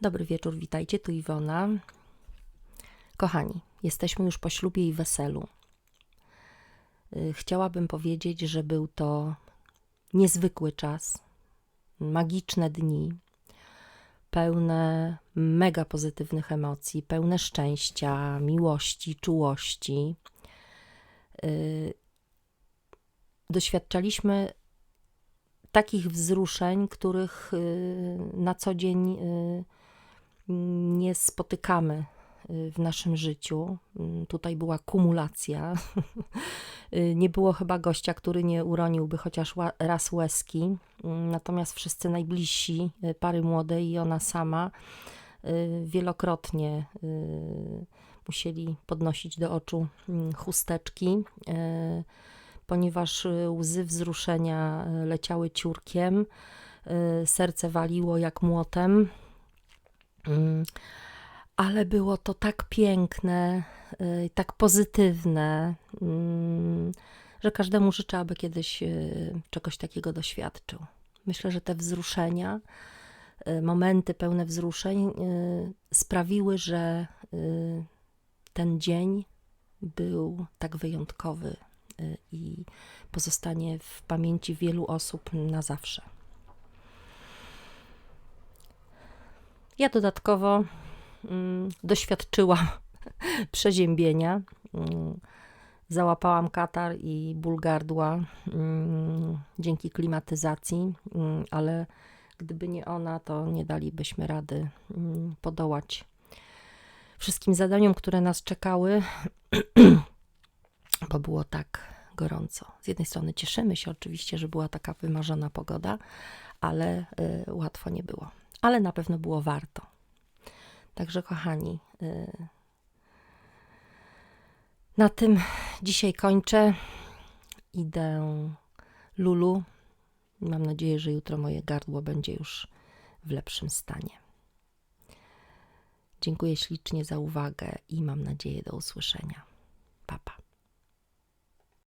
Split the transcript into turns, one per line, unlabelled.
Dobry wieczór, witajcie, tu Iwona. Kochani, jesteśmy już po ślubie i weselu. Y, Chciałabym powiedzieć, że był to niezwykły czas, magiczne dni, pełne mega pozytywnych emocji, pełne szczęścia, miłości, czułości. Y, Doświadczaliśmy takich wzruszeń, których y, na co dzień nie spotykamy y, w naszym życiu. Mm, Tutaj była kumulacja. Y, Nie było chyba gościa, który nie uroniłby chociaż raz łezki. Mm, Natomiast wszyscy najbliżsi, y, pary młodej i ona sama, wielokrotnie musieli podnosić do oczu mm, chusteczki, ponieważ łzy wzruszenia leciały ciurkiem, serce waliło jak młotem. Mm, Ale było to tak piękne, y, tak pozytywne, mm, że każdemu życzę, aby kiedyś y, czegoś takiego doświadczył. Myślę, że te wzruszenia, y, momenty pełne wzruszeń y, sprawiły, że y, ten dzień był tak wyjątkowy y, i pozostanie w pamięci wielu osób na zawsze. Ja dodatkowo mm, doświadczyłam przeziębienia. Mm, Załapałam katar i ból gardła mm, dzięki klimatyzacji, ale gdyby nie ona, to nie dalibyśmy rady podołać wszystkim zadaniom, które nas czekały, bo było tak gorąco. Z jednej strony cieszymy się oczywiście, że była taka wymarzona pogoda, ale y, łatwo nie było. Ale na pewno było warto. Także, kochani, y, na tym dzisiaj kończę. Idę Lulu. Mam nadzieję, że jutro moje gardło będzie już w lepszym stanie. Dziękuję ślicznie za uwagę i mam nadzieję do usłyszenia.